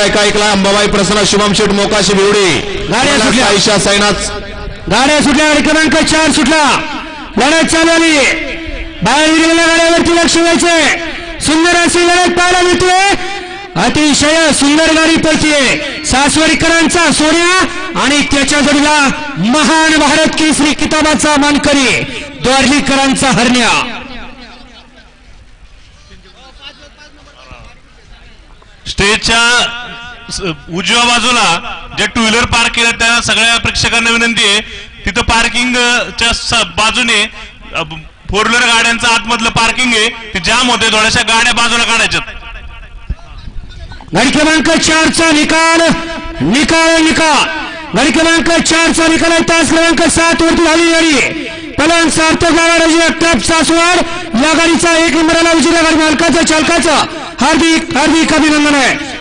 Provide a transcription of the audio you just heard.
ऐका ऐकला अंबाबाई प्रसन्न शुभम शेठ मोकाशी गाड्या सुटल्या. आयशा साईनाथ. गाड्या सुटल्या क्रमांक चार सुटला. लढत चालू आली. बाहेर गेलेल्या गाड्यावरती लक्ष द्यायचंय. सुंदर अशी लढत पाहायला मिळते अतिशय सुंदर गाडी पळतीये. सासवडीकरांचा सोन्या आणि त्याच्या जोडीला महान भारत केसरी किताबाचा मानकरी द्वारलीकरांचा हरण्या. स्टेजच्या उजव्या बाजूला जे टू व्हीलर पार्क केलं त्या सगळ्या प्रेक्षकांना विनंती आहे. तिथं पार्किंगच्या बाजूने फोर व्हीलर गाड्यांचं आतमधलं पार्किंग आहे. ते जाम होते थोड्याशा गाड्या बाजूला काढायच्यात. गाडी क्रमांक चारचा निकाल निकाल निकाल. गाडी क्रमांक चारचा निकाल आहे तास क्रमांक सात वरती झाली गाडी. पलन सार्थक गाडी क्लब सासवड. या गाडीचा एक नंबरला उजव्या गाडी मालकाचा चालकाचा. हार्दिक हार्दिक अभिनंदन आहे.